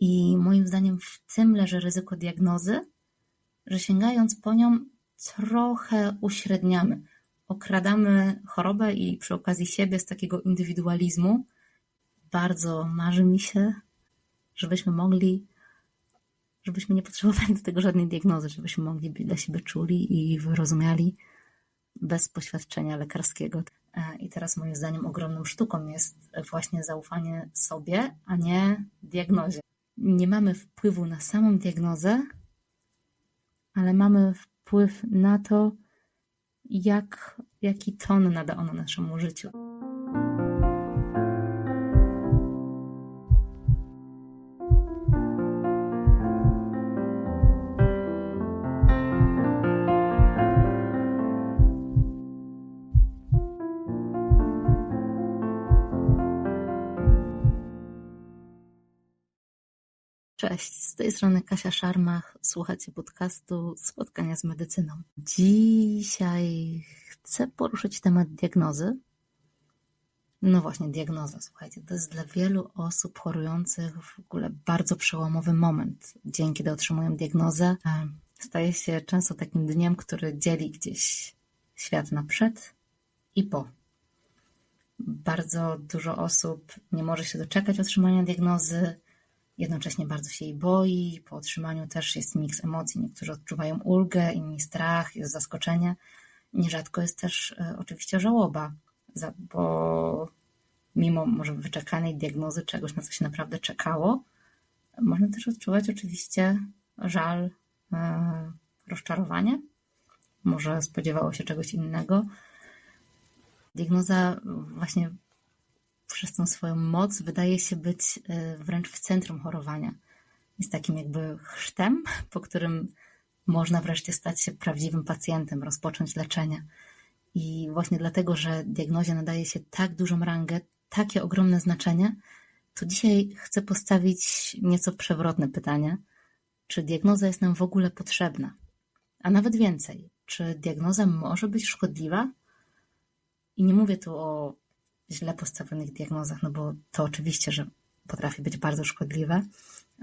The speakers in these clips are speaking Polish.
I moim zdaniem w tym leży ryzyko diagnozy, że sięgając po nią trochę uśredniamy. Okradamy chorobę i przy okazji siebie z takiego indywidualizmu. Bardzo marzy mi się, żebyśmy mogli, żebyśmy nie potrzebowali do tego żadnej diagnozy, żebyśmy mogli być dla siebie czuli i wyrozumiali bez poświadczenia lekarskiego. E, I teraz moim zdaniem ogromną sztuką jest właśnie zaufanie sobie, a nie diagnozie. Nie mamy wpływu na samą diagnozę, ale mamy wpływ na to, jak, jaki ton nada ona naszemu życiu. Cześć, z tej strony Kasia Szarmach. Słuchacie podcastu Spotkania z medycyną. Dzisiaj chcę poruszyć temat diagnozy. No właśnie, diagnoza. Słuchajcie, to jest dla wielu osób chorujących w ogóle bardzo przełomowy moment. Dzięki kiedy otrzymują diagnozę, staje się często takim dniem, który dzieli gdzieś świat na przed i po. Bardzo dużo osób nie może się doczekać otrzymania diagnozy Jednocześnie bardzo się jej boi. Po otrzymaniu też jest miks emocji. Niektórzy odczuwają ulgę, inni strach, jest zaskoczenie. Nierzadko jest też e, oczywiście żałoba, bo mimo może wyczekanej diagnozy czegoś, na co się naprawdę czekało, można też odczuwać oczywiście żal, e, rozczarowanie. Może spodziewało się czegoś innego. Diagnoza właśnie przez tą swoją moc wydaje się być e, wręcz w centrum chorowania. Jest takim jakby chrztem, po którym można wreszcie stać się prawdziwym pacjentem, rozpocząć leczenie. I właśnie dlatego, że diagnozie nadaje się tak dużą rangę, takie ogromne znaczenie, to dzisiaj chcę postawić nieco przewrotne pytanie. Czy diagnoza jest nam w ogóle potrzebna? A nawet więcej, czy diagnoza może być szkodliwa? I nie mówię tu o źle postawionych diagnozach, no bo to oczywiście, że potrafi być bardzo szkodliwe,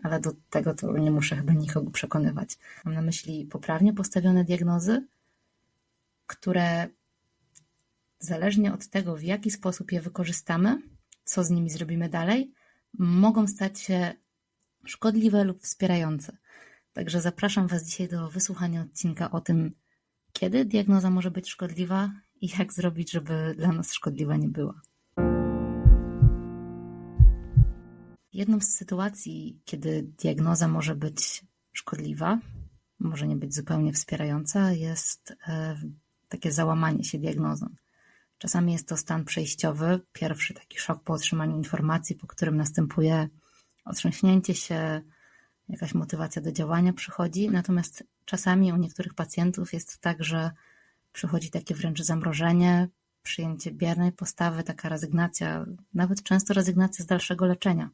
ale do tego to nie muszę chyba nikogo przekonywać. Mam na myśli poprawnie postawione diagnozy, które zależnie od tego, w jaki sposób je wykorzystamy, co z nimi zrobimy dalej, mogą stać się szkodliwe lub wspierające. Także zapraszam Was dzisiaj do wysłuchania odcinka o tym, kiedy diagnoza może być szkodliwa i jak zrobić, żeby dla nas szkodliwa nie była. Jedną z sytuacji, kiedy diagnoza może być szkodliwa, może nie być zupełnie wspierająca, jest e, takie załamanie się diagnozą. Czasami jest to stan przejściowy, pierwszy taki szok po otrzymaniu informacji, po którym następuje otrząśnięcie się, jakaś motywacja do działania przychodzi. Natomiast czasami u niektórych pacjentów jest tak, że przychodzi takie wręcz zamrożenie, przyjęcie biernej postawy, taka rezygnacja, nawet często rezygnacja z dalszego leczenia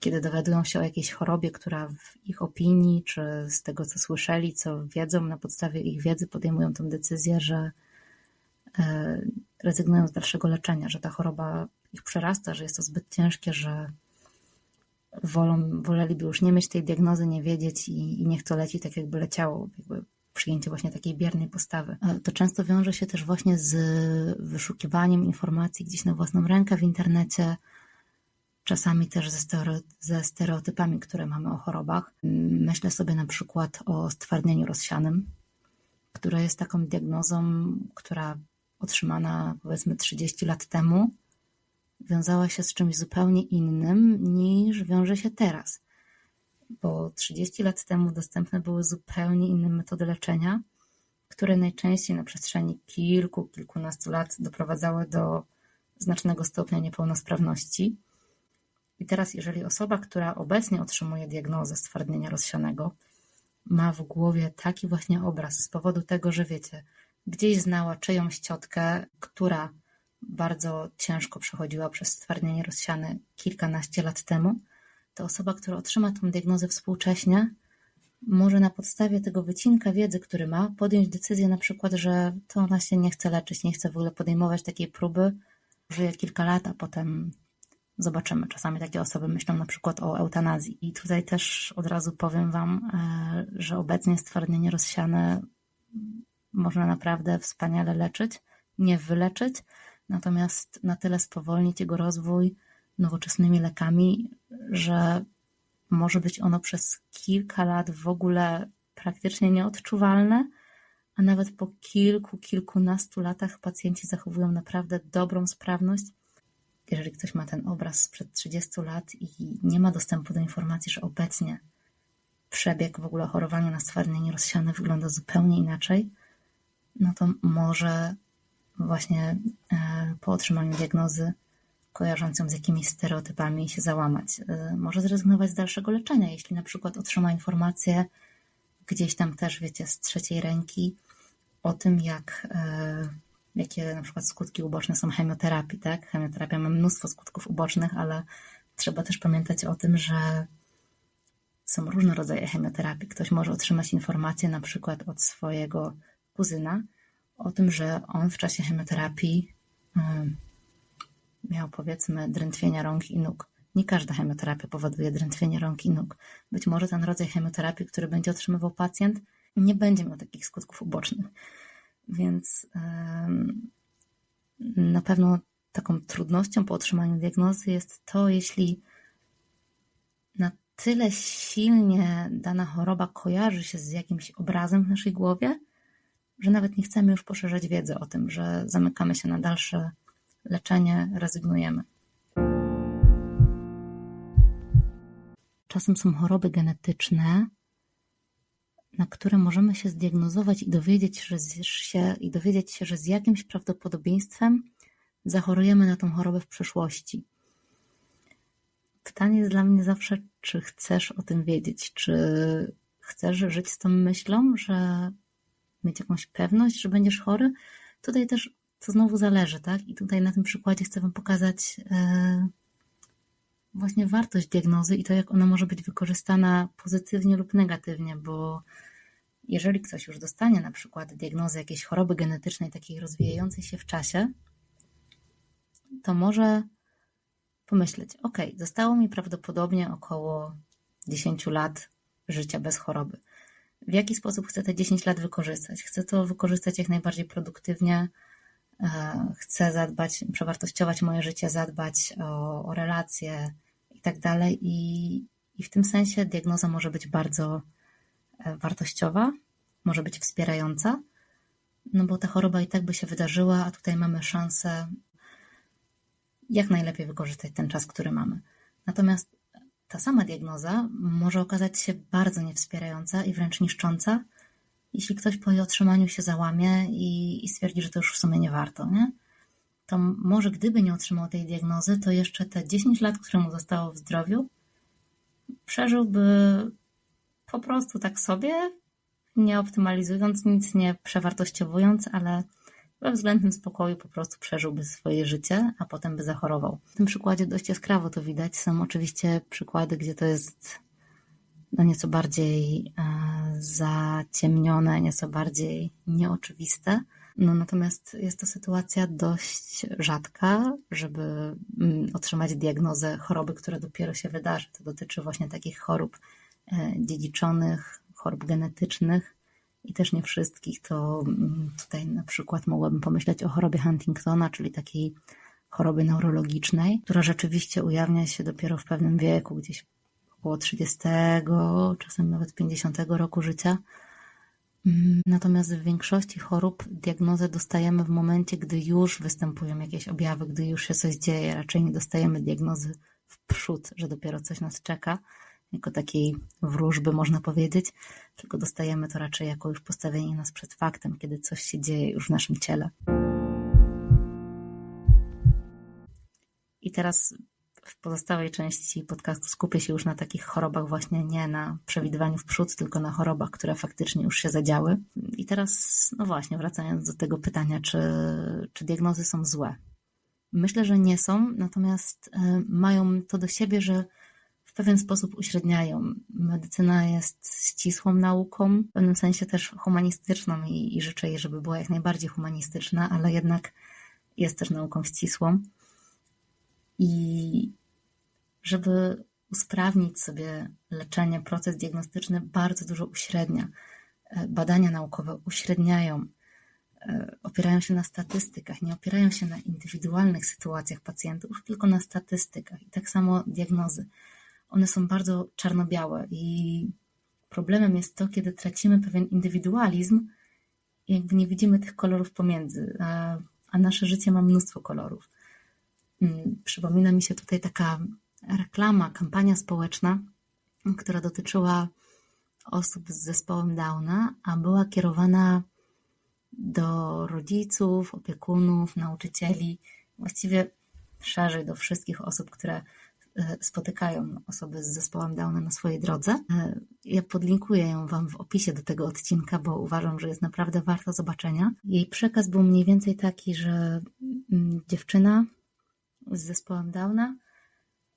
kiedy dowiadują się o jakiejś chorobie, która w ich opinii, czy z tego, co słyszeli, co wiedzą, na podstawie ich wiedzy podejmują tę decyzję, że e, rezygnują z dalszego leczenia, że ta choroba ich przerasta, że jest to zbyt ciężkie, że wolą, woleliby już nie mieć tej diagnozy, nie wiedzieć i, i niech to leci tak, jakby leciało, jakby przyjęcie właśnie takiej biernej postawy. To często wiąże się też właśnie z wyszukiwaniem informacji gdzieś na własną rękę w internecie, czasami też ze, stereotypami, które mamy o chorobach. Myślę sobie na przykład o stwardnieniu rozsianym, które jest taką diagnozą, która otrzymana powiedzmy 30 lat temu, wiązała się z czymś zupełnie innym niż wiąże się teraz. Bo 30 lat temu dostępne były zupełnie inne metody leczenia, które najczęściej na przestrzeni kilku, kilkunastu lat doprowadzały do znacznego stopnia niepełnosprawności. I teraz, jeżeli osoba, która obecnie otrzymuje diagnozę stwardnienia rozsianego, ma w głowie taki właśnie obraz z powodu tego, że wiecie, gdzieś znała czyjąś ciotkę, która bardzo ciężko przechodziła przez stwardnienie rozsiane kilkanaście lat temu, to osoba, która otrzyma tą diagnozę współcześnie, może na podstawie tego wycinka wiedzy, który ma, podjąć decyzję na przykład, że to ona się nie chce leczyć, nie chce w ogóle podejmować takiej próby, żyje kilka lat, a potem Zobaczymy. Czasami takie osoby myślą na przykład o eutanazji. I tutaj też od razu powiem Wam, e, że obecnie stwardnienie rozsiane można naprawdę wspaniale leczyć, nie wyleczyć, natomiast na tyle spowolnić jego rozwój nowoczesnymi lekami, że może być ono przez kilka lat w ogóle praktycznie nieodczuwalne, a nawet po kilku, kilkunastu latach pacjenci zachowują naprawdę dobrą sprawność. Jeżeli ktoś ma ten obraz sprzed 30 lat i nie ma dostępu do informacji, że obecnie przebieg w ogóle chorowania na stwardnienie rozsiane wygląda zupełnie inaczej, no to może właśnie e, po otrzymaniu diagnozy kojarzącą z jakimiś stereotypami się załamać. E, może zrezygnować z dalszego leczenia, jeśli na przykład otrzyma informację gdzieś tam też, wiecie, z trzeciej ręki o tym, jak, e, jakie na przykład skutki uboczne są chemioterapii, tak? Chemioterapia ma mnóstwo skutków ubocznych, ale trzeba też pamiętać o tym, że są różne rodzaje chemioterapii. Ktoś może otrzymać informację na przykład od swojego kuzyna o tym, że on w czasie chemioterapii miał powiedzmy drętwienia rąk i nóg. Nie każda chemioterapia powoduje drętwienie rąk i nóg. Być może ten rodzaj chemioterapii, który będzie otrzymywał pacjent, nie będzie miał takich skutków ubocznych. Więc na pewno taką trudnością po otrzymaniu diagnozy jest to, jeśli na tyle silnie dana choroba kojarzy się z jakimś obrazem w naszej głowie, że nawet nie chcemy już poszerzać wiedzy o tym, że zamykamy się na dalsze leczenie, rezygnujemy. Czasem są choroby genetyczne, na które możemy się zdiagnozować i dowiedzieć się, i dowiedzieć się, że z jakimś prawdopodobieństwem zachorujemy na tą chorobę w przyszłości. Pytanie jest dla mnie zawsze, czy chcesz o tym wiedzieć, czy chcesz żyć z tą myślą, że mieć jakąś pewność, że będziesz chory. Tutaj też to znowu zależy, tak? I tutaj na tym przykładzie chcę Wam pokazać e, właśnie wartość diagnozy i to, jak ona może być wykorzystana pozytywnie lub negatywnie, bo jeżeli ktoś już dostanie na przykład diagnozę jakiejś choroby genetycznej, takiej rozwijającej się w czasie, to może pomyśleć, ok, zostało mi prawdopodobnie około 10 lat życia bez choroby. W jaki sposób chcę te 10 lat wykorzystać? Chcę to wykorzystać jak najbardziej produktywnie, e, chcę zadbać, przewartościować moje życie, zadbać o, o relacje tak dalej. I w tym sensie diagnoza może być bardzo e, wartościowa, może być wspierająca, no bo ta choroba i tak by się wydarzyła, a tutaj mamy szansę jak najlepiej wykorzystać ten czas, który mamy. Natomiast ta sama diagnoza może okazać się bardzo niewspierająca i wręcz niszcząca, jeśli ktoś po jej otrzymaniu się załamie i, i stwierdzi, że to już w sumie nie warto, nie? To może gdyby nie otrzymał tej diagnozy, to jeszcze te 10 lat, które mu zostało w zdrowiu, przeżyłby po prostu tak sobie, nie optymalizując nic, nie przewartościowując, ale we względnym spokoju po prostu przeżyłby swoje życie, a potem by zachorował. W tym przykładzie dość jaskrawo to widać. Są oczywiście przykłady, gdzie to jest no nieco bardziej e, zaciemnione, nieco bardziej nieoczywiste. No natomiast jest to sytuacja dość rzadka, żeby mm, otrzymać diagnozę choroby, która dopiero się wydarzy. To dotyczy właśnie takich chorób e, dziedziczonych, chorób genetycznych, i też nie wszystkich, to mm, tutaj na przykład mogłabym pomyśleć o chorobie Huntingtona, czyli takiej choroby neurologicznej, która rzeczywiście ujawnia się dopiero w pewnym wieku, gdzieś około 30, czasem nawet 50 roku życia. Natomiast w większości chorób diagnozę dostajemy w momencie, gdy już występują jakieś objawy, gdy już się coś dzieje. Raczej nie dostajemy diagnozy w przód, że dopiero coś nas czeka jako takiej wróżby, można powiedzieć, tylko dostajemy to raczej jako już postawienie nas przed faktem, kiedy coś się dzieje już w naszym ciele. I teraz w pozostałej części podcastu skupię się już na takich chorobach, właśnie nie na przewidywaniu w przód, tylko na chorobach, które faktycznie już się zadziały. I teraz, no właśnie, wracając do tego pytania, czy, czy diagnozy są złe? Myślę, że nie są, natomiast y, mają to do siebie, że pewien sposób uśredniają. Medycyna jest ścisłą nauką, w pewnym sensie też humanistyczną i, i życzę jej, żeby była jak najbardziej humanistyczna, ale jednak jest też nauką ścisłą. I żeby usprawnić sobie leczenie, proces diagnostyczny bardzo dużo uśrednia. E, badania naukowe uśredniają, e, opierają się na statystykach, nie opierają się na indywidualnych sytuacjach pacjentów, tylko na statystykach. I tak samo diagnozy. One są bardzo czarno-białe i problemem jest to, kiedy tracimy pewien indywidualizm jakby nie widzimy tych kolorów pomiędzy, a, a nasze życie ma mnóstwo kolorów. Mm, przypomina mi się tutaj taka reklama, kampania społeczna, która dotyczyła osób z zespołem Downa, a była kierowana do rodziców, opiekunów, nauczycieli, właściwie szerzej do wszystkich osób, które e, spotykają osoby z zespołem Downa na swojej drodze. E, ja podlinkuję ją Wam w opisie do tego odcinka, bo uważam, że jest naprawdę warto zobaczenia. Jej przekaz był mniej więcej taki, że mm, dziewczyna z zespołem Downa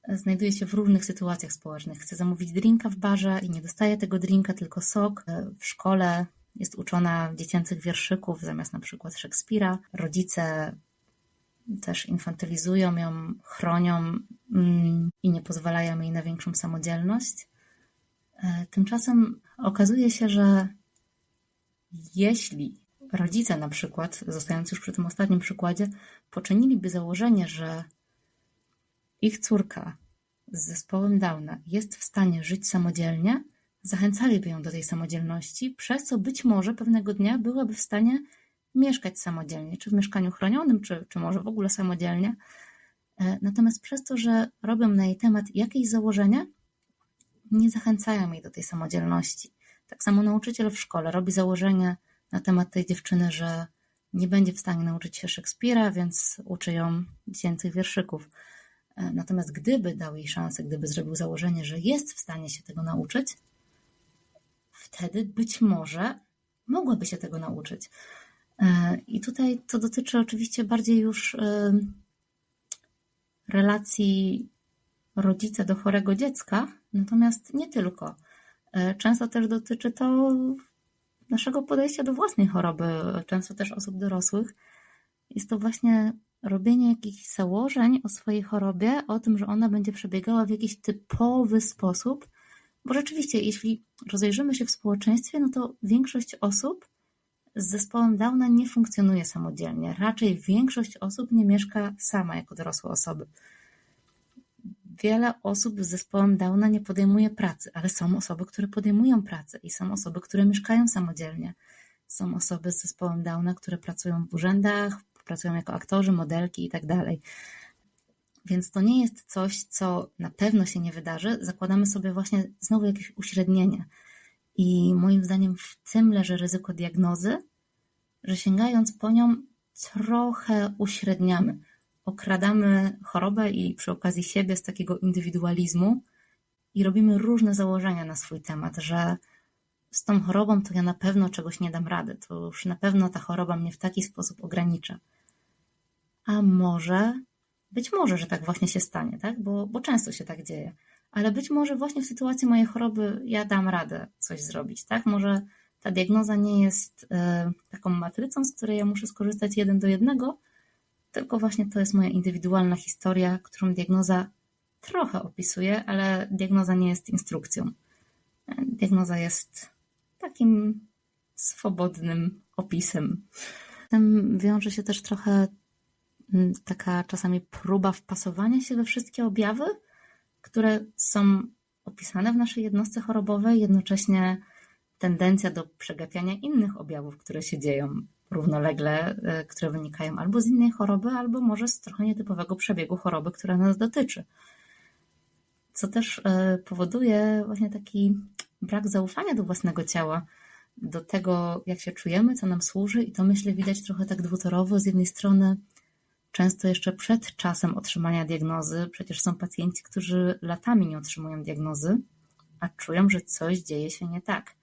znajduje się w różnych sytuacjach społecznych. Chce zamówić drinka w barze i nie dostaje tego drinka, tylko sok. W szkole jest uczona dziecięcych wierszyków zamiast na przykład Szekspira. Rodzice też infantylizują ją, chronią mm, i nie pozwalają jej na większą samodzielność. E, tymczasem okazuje się, że jeśli rodzice na przykład, zostając już przy tym ostatnim przykładzie, poczyniliby założenie, że ich córka z zespołem Downa jest w stanie żyć samodzielnie, zachęcaliby ją do tej samodzielności, przez co być może pewnego dnia byłaby w stanie mieszkać samodzielnie, czy w mieszkaniu chronionym, czy, czy może w ogóle samodzielnie. E, natomiast przez to, że robią na jej temat jakieś założenia, nie zachęcają jej do tej samodzielności. Tak samo nauczyciel w szkole robi założenie na temat tej dziewczyny, że nie będzie w stanie nauczyć się Szekspira, więc uczy ją dziecięcych wierszyków. E, natomiast gdyby dał jej szansę, gdyby zrobił założenie, że jest w stanie się tego nauczyć, wtedy być może mogłaby się tego nauczyć. E, I tutaj to dotyczy oczywiście bardziej już e, relacji rodzica do chorego dziecka, natomiast nie tylko. Często też dotyczy to naszego podejścia do własnej choroby, często też osób dorosłych. Jest to właśnie robienie jakichś założeń o swojej chorobie, o tym, że ona będzie przebiegała w jakiś typowy sposób, bo rzeczywiście, jeśli rozejrzymy się w społeczeństwie, no to większość osób z zespołem Downa nie funkcjonuje samodzielnie. Raczej większość osób nie mieszka sama jako dorosłe osoby. Wiele osób z zespołem Downa nie podejmuje pracy, ale są osoby, które podejmują pracę i są osoby, które mieszkają samodzielnie. Są osoby z zespołem Downa, które pracują w urzędach, pracują jako aktorzy, modelki i tak dalej. Więc to nie jest coś, co na pewno się nie wydarzy. Zakładamy sobie właśnie znowu jakieś uśrednienie. I moim zdaniem w tym leży ryzyko diagnozy, że sięgając po nią trochę uśredniamy. Okradamy chorobę i przy okazji siebie z takiego indywidualizmu i robimy różne założenia na swój temat, że z tą chorobą to ja na pewno czegoś nie dam rady, to już na pewno ta choroba mnie w taki sposób ogranicza. A może, być może, że tak właśnie się stanie, tak? Bo, bo często się tak dzieje. Ale być może właśnie w sytuacji mojej choroby ja dam radę coś zrobić, tak? Może ta diagnoza nie jest y, taką matrycą, z której ja muszę skorzystać jeden do jednego, tylko właśnie to jest moja indywidualna historia, którą diagnoza trochę opisuje, ale diagnoza nie jest instrukcją. Diagnoza jest takim swobodnym opisem. Z tym wiąże się też trochę mm, taka czasami próba wpasowania się we wszystkie objawy, które są opisane w naszej jednostce chorobowej, jednocześnie tendencja do przegapiania innych objawów, które się dzieją równolegle, e, które wynikają albo z innej choroby, albo może z trochę nietypowego przebiegu choroby, która nas dotyczy. Co też e, powoduje właśnie taki brak zaufania do własnego ciała, do tego, jak się czujemy, co nam służy, i to myślę widać trochę tak dwutorowo. Z jednej strony, często jeszcze przed czasem otrzymania diagnozy, przecież są pacjenci, którzy latami nie otrzymują diagnozy, a czują, że coś dzieje się nie tak,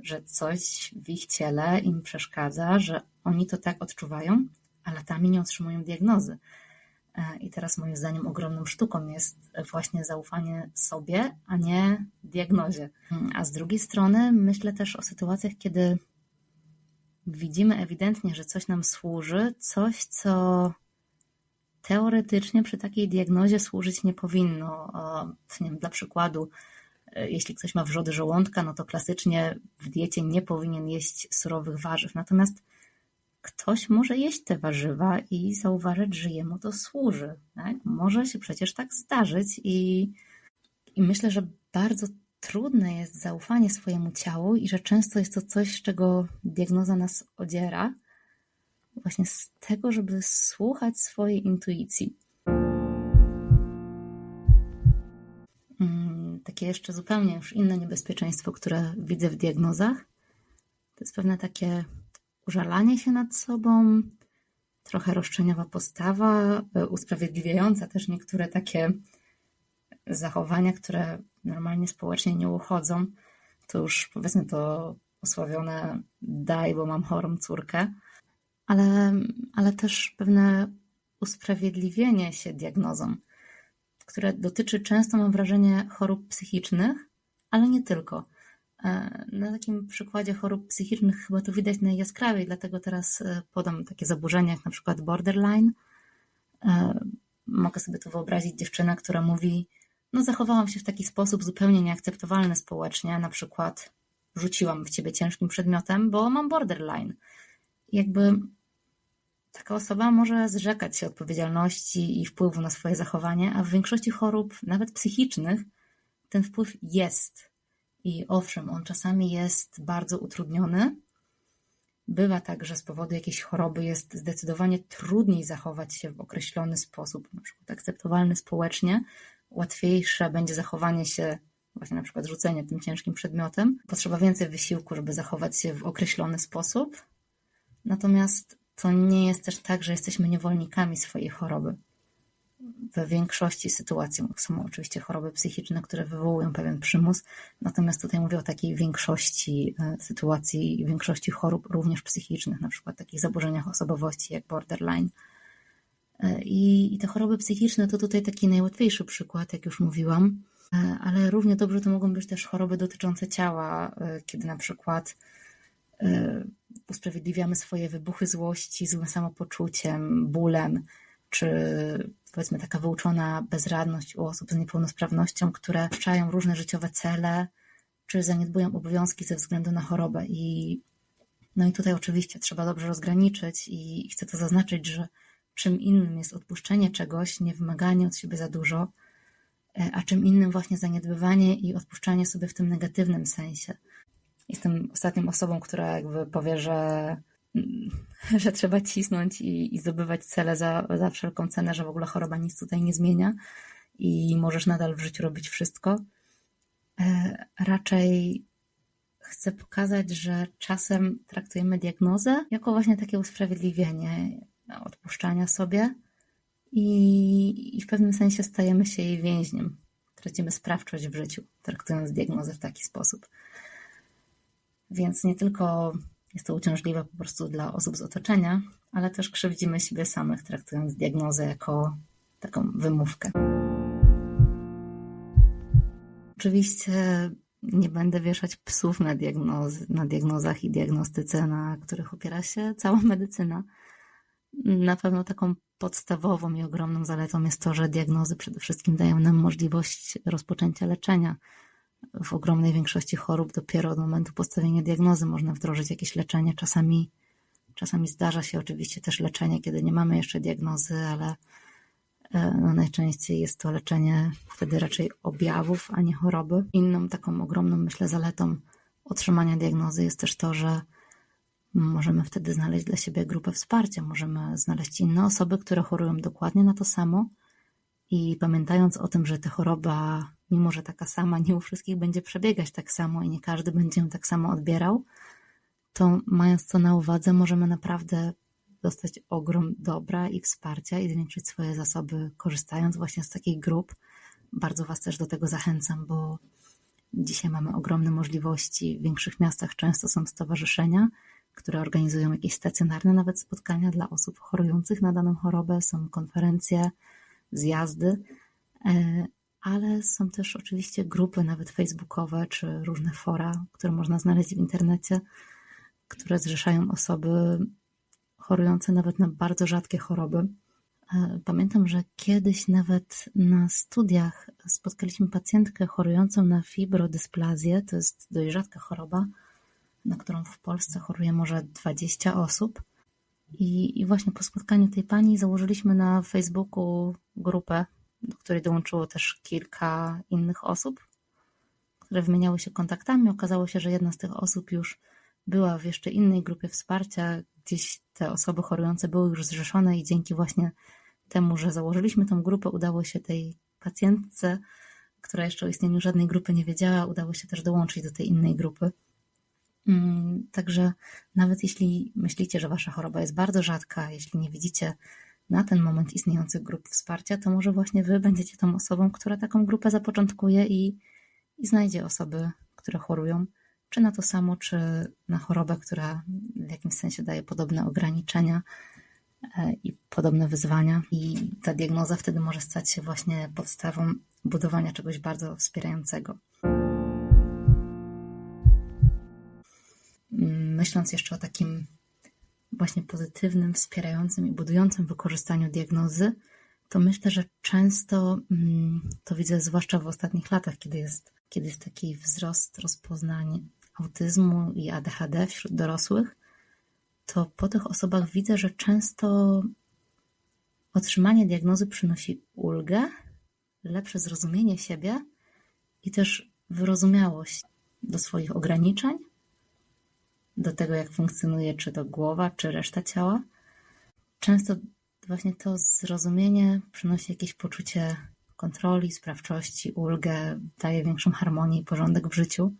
że coś w ich ciele im przeszkadza, że oni to tak odczuwają, a latami nie otrzymują diagnozy. E, I teraz moim zdaniem ogromną sztuką jest właśnie zaufanie sobie, a nie diagnozie. A z drugiej strony myślę też o sytuacjach, kiedy widzimy ewidentnie, że coś nam służy, coś, co teoretycznie przy takiej diagnozie służyć nie powinno. Nie wiem, dla przykładu, e, jeśli ktoś ma wrzody żołądka, no to klasycznie w diecie nie powinien jeść surowych warzyw. Natomiast ktoś może jeść te warzywa i zauważyć, że jemu to służy. Tak? Może się przecież tak zdarzyć i, i myślę, że bardzo trudne jest zaufanie swojemu ciału i że często jest to coś, z czego diagnoza nas odziera, właśnie z tego, żeby słuchać swojej intuicji. Mm, takie jeszcze zupełnie już inne niebezpieczeństwo, które widzę w diagnozach, to jest pewne takie użalanie się nad sobą, trochę roszczeniowa postawa, e, usprawiedliwiająca też niektóre takie zachowania, które normalnie społecznie nie uchodzą. To już powiedzmy to osławione daj, bo mam chorą córkę, ale, ale też pewne usprawiedliwienie się diagnozą, które dotyczy często, mam wrażenie, chorób psychicznych, ale nie tylko. E, na takim przykładzie chorób psychicznych chyba to widać najjaskrawiej, dlatego teraz e, podam takie zaburzenia jak na przykład borderline. E, mogę sobie tu wyobrazić dziewczynę, która mówi: No, zachowałam się w taki sposób zupełnie nieakceptowalny społecznie, na przykład rzuciłam w ciebie ciężkim przedmiotem, bo mam borderline. Jakby taka osoba może zrzekać się odpowiedzialności i wpływu na swoje zachowanie, a w większości chorób, nawet psychicznych, ten wpływ jest i owszem, on czasami jest bardzo utrudniony. Bywa tak, że z powodu jakiejś choroby jest zdecydowanie trudniej zachować się w określony sposób, na przykład akceptowalny społecznie. Łatwiejsze będzie zachowanie się, właśnie na przykład rzucenie tym ciężkim przedmiotem. Potrzeba więcej wysiłku, żeby zachować się w określony sposób. Natomiast to nie jest też tak, że jesteśmy niewolnikami swojej choroby w większości sytuacji są oczywiście choroby psychiczne, które wywołują pewien przymus, natomiast tutaj mówię o takiej większości e, sytuacji większości chorób również psychicznych, na przykład takich zaburzeniach osobowości jak borderline. E, I, I te choroby psychiczne to tutaj taki najłatwiejszy przykład, jak już mówiłam, e, ale równie dobrze to mogą być też choroby dotyczące ciała, kiedy na przykład usprawiedliwiamy swoje wybuchy złości złym samopoczuciem, bólem, czy powiedzmy taka wyuczona bezradność u osób z niepełnosprawnością, które puszczają różne życiowe cele, czy zaniedbują obowiązki ze względu na chorobę. I, no i tutaj oczywiście trzeba dobrze rozgraniczyć i chcę to zaznaczyć, że czym innym jest odpuszczenie czegoś, nie wymaganie od siebie za dużo, e, a czym innym właśnie zaniedbywanie i odpuszczanie sobie w tym negatywnym sensie. Jestem ostatnią osobą, która jakby powie, że że trzeba cisnąć i, i zdobywać cele za, za wszelką cenę, że w ogóle choroba nic tutaj nie zmienia i możesz nadal w życiu robić wszystko. E, raczej chcę pokazać, że czasem traktujemy diagnozę jako właśnie takie usprawiedliwienie odpuszczania sobie i, i w pewnym sensie stajemy się jej więźniem. Tracimy sprawczość w życiu, traktując diagnozę w taki sposób. Więc nie tylko jest to uciążliwe po prostu dla osób z otoczenia, ale też krzywdzimy siebie samych, traktując diagnozę jako taką wymówkę. Oczywiście nie będę wieszać psów na, diagnoz, na diagnozach i diagnostyce, na których opiera się cała medycyna. Na pewno taką podstawową i ogromną zaletą jest to, że diagnozy przede wszystkim dają nam możliwość rozpoczęcia leczenia w ogromnej większości chorób dopiero od momentu postawienia diagnozy można wdrożyć jakieś leczenie. Czasami, czasami zdarza się oczywiście też leczenie, kiedy nie mamy jeszcze diagnozy, ale e, no najczęściej jest to leczenie wtedy raczej objawów, a nie choroby. Inną taką ogromną, myślę, zaletą otrzymania diagnozy jest też to, że możemy wtedy znaleźć dla siebie grupę wsparcia, możemy znaleźć inne osoby, które chorują dokładnie na to samo i pamiętając o tym, że ta choroba mimo że taka sama, nie u wszystkich będzie przebiegać tak samo i nie każdy będzie ją tak samo odbierał, to mając to na uwadze, możemy naprawdę dostać ogrom dobra i wsparcia i zwiększyć swoje zasoby, korzystając właśnie z takich grup. Bardzo Was też do tego zachęcam, bo dzisiaj mamy ogromne możliwości. W większych miastach często są stowarzyszenia, które organizują jakieś stacjonarne nawet spotkania dla osób chorujących na daną chorobę, są konferencje, zjazdy e, ale są też oczywiście grupy, nawet facebookowe, czy różne fora, które można znaleźć w internecie, które zrzeszają osoby chorujące nawet na bardzo rzadkie choroby. E, pamiętam, że kiedyś nawet na studiach spotkaliśmy pacjentkę chorującą na fibrodysplazję. To jest dość rzadka choroba, na którą w Polsce choruje może 20 osób. I, I właśnie po spotkaniu tej pani założyliśmy na Facebooku grupę, do której dołączyło też kilka innych osób, które wymieniały się kontaktami. Okazało się, że jedna z tych osób już była w jeszcze innej grupie wsparcia, gdzieś te osoby chorujące były już zrzeszone i dzięki właśnie temu, że założyliśmy tą grupę, udało się tej pacjentce, która jeszcze o istnieniu żadnej grupy nie wiedziała, udało się też dołączyć do tej innej grupy. Mm, także nawet jeśli myślicie, że wasza choroba jest bardzo rzadka, jeśli nie widzicie na ten moment istniejących grup wsparcia, to może właśnie wy będziecie tą osobą, która taką grupę zapoczątkuje i, i znajdzie osoby, które chorują, czy na to samo, czy na chorobę, która w jakimś sensie daje podobne ograniczenia e, i podobne wyzwania. I ta diagnoza wtedy może stać się właśnie podstawą budowania czegoś bardzo wspierającego. Myśląc jeszcze o takim właśnie pozytywnym, wspierającym i budującym wykorzystaniu diagnozy, to myślę, że często mm, to widzę, zwłaszcza w ostatnich latach, kiedy jest, kiedy jest taki wzrost rozpoznań autyzmu i ADHD wśród dorosłych, to po tych osobach widzę, że często otrzymanie diagnozy przynosi ulgę, lepsze zrozumienie siebie i też wyrozumiałość do swoich ograniczeń do tego, jak funkcjonuje czy to głowa, czy reszta ciała. Często właśnie to zrozumienie przynosi jakieś poczucie kontroli, sprawczości, ulgę, daje większą harmonię i porządek w życiu.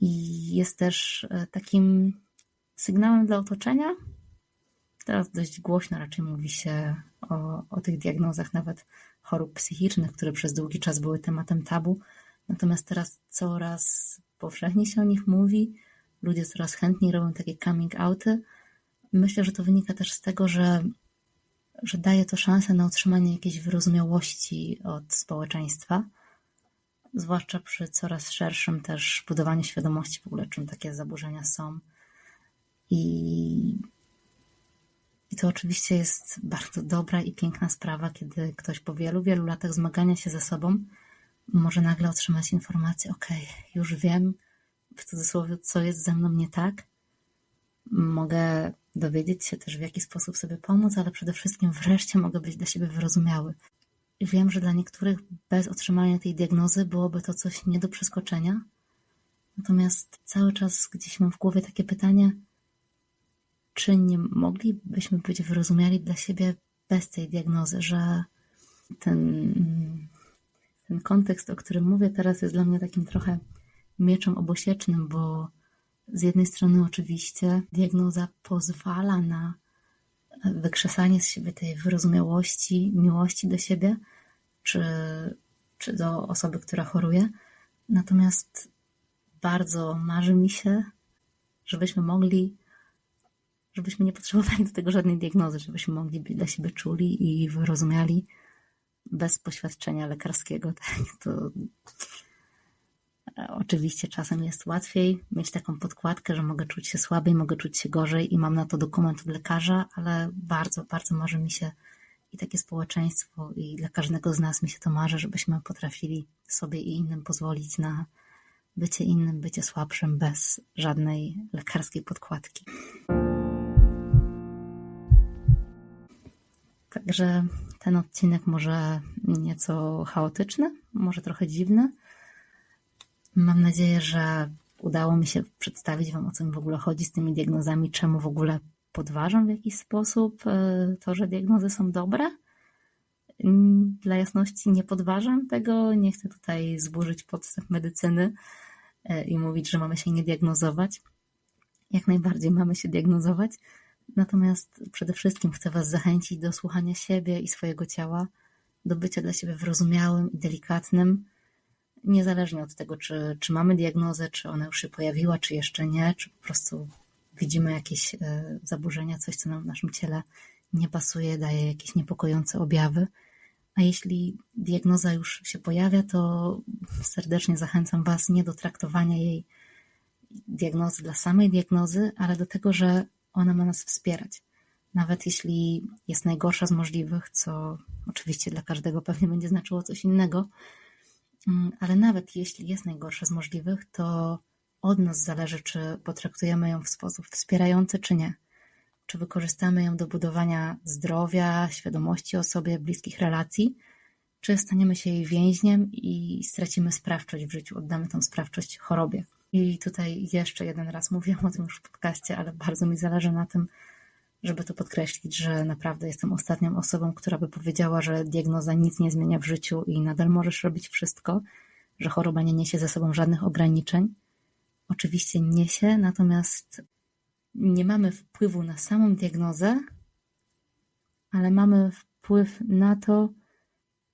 I jest też e, takim sygnałem dla otoczenia. Teraz dość głośno raczej mówi się o, o tych diagnozach, nawet chorób psychicznych, które przez długi czas były tematem tabu. Natomiast teraz coraz powszechniej się o nich mówi ludzie coraz chętniej robią takie coming outy. Myślę, że to wynika też z tego, że, że daje to szansę na otrzymanie jakiejś wyrozumiałości od społeczeństwa, zwłaszcza przy coraz szerszym też budowaniu świadomości w ogóle, czym takie zaburzenia są. I, i to oczywiście jest bardzo dobra i piękna sprawa, kiedy ktoś po wielu, wielu latach zmagania się ze sobą może nagle otrzymać informację: OK, już wiem, w cudzysłowie, co jest ze mną nie tak. Mogę dowiedzieć się też, w jaki sposób sobie pomóc, ale przede wszystkim wreszcie mogę być dla siebie wyrozumiały. I wiem, że dla niektórych bez otrzymania tej diagnozy byłoby to coś nie do przeskoczenia. Natomiast cały czas gdzieś mam w głowie takie pytanie, czy nie moglibyśmy być wyrozumiali dla siebie bez tej diagnozy, że ten, ten kontekst, o którym mówię teraz, jest dla mnie takim trochę mieczem obosiecznym, bo z jednej strony oczywiście diagnoza pozwala na wykrzesanie z siebie tej wyrozumiałości, miłości do siebie, czy, czy do osoby, która choruje. Natomiast bardzo marzy mi się, żebyśmy mogli, żebyśmy nie potrzebowali do tego żadnej diagnozy, żebyśmy mogli być dla siebie czuli i wyrozumiali bez poświadczenia lekarskiego. Tak? To Oczywiście czasem jest łatwiej mieć taką podkładkę, że mogę czuć się słabiej, mogę czuć się gorzej i mam na to dokument od lekarza, ale bardzo, bardzo marzy mi się i takie społeczeństwo, i dla każdego z nas mi się to marzy, żebyśmy potrafili sobie i innym pozwolić na bycie innym, bycie słabszym bez żadnej lekarskiej podkładki. Także ten odcinek może nieco chaotyczny, może trochę dziwny Mam nadzieję, że udało mi się przedstawić Wam, o co mi w ogóle chodzi z tymi diagnozami, czemu w ogóle podważam w jakiś sposób e, to, że diagnozy są dobre. Mm, dla jasności nie podważam tego, nie chcę tutaj zburzyć podstaw medycyny e, i mówić, że mamy się nie diagnozować. Jak najbardziej mamy się diagnozować. Natomiast przede wszystkim chcę Was zachęcić do słuchania siebie i swojego ciała, do bycia dla siebie wyrozumiałym i delikatnym, niezależnie od tego, czy, czy mamy diagnozę, czy ona już się pojawiła, czy jeszcze nie, czy po prostu widzimy jakieś e, zaburzenia, coś, co nam w naszym ciele nie pasuje, daje jakieś niepokojące objawy. A jeśli diagnoza już się pojawia, to serdecznie zachęcam Was nie do traktowania jej diagnozy dla samej diagnozy, ale do tego, że ona ma nas wspierać, nawet jeśli jest najgorsza z możliwych, co oczywiście dla każdego pewnie będzie znaczyło coś innego, ale nawet jeśli jest najgorsza z możliwych, to od nas zależy, czy potraktujemy ją w sposób wspierający, czy nie. Czy wykorzystamy ją do budowania zdrowia, świadomości o sobie, bliskich relacji, czy staniemy się jej więźniem i stracimy sprawczość w życiu, oddamy tą sprawczość chorobie. I tutaj jeszcze jeden raz mówiłam o tym już w podcaście, ale bardzo mi zależy na tym, żeby to podkreślić, że naprawdę jestem ostatnią osobą, która by powiedziała, że diagnoza nic nie zmienia w życiu i nadal możesz robić wszystko, że choroba nie niesie ze sobą żadnych ograniczeń. Oczywiście niesie, natomiast nie mamy wpływu na samą diagnozę, ale mamy wpływ na to,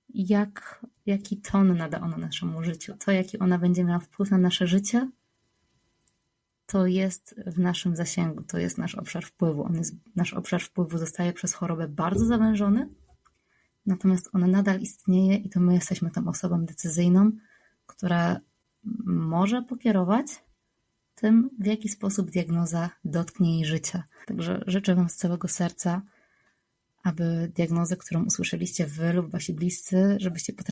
jak, jaki ton nada ona naszemu życiu. To, jaki ona będzie miała wpływ na nasze życie, to jest w naszym zasięgu, to jest nasz obszar wpływu. On jest, nasz obszar wpływu zostaje przez chorobę bardzo zawężony, natomiast on nadal istnieje i to my jesteśmy tą osobą decyzyjną, która może pokierować tym, w jaki sposób diagnoza dotknie jej życia. Także życzę Wam z całego serca, aby diagnozę, którą usłyszeliście Wy lub Wasi bliscy, żebyście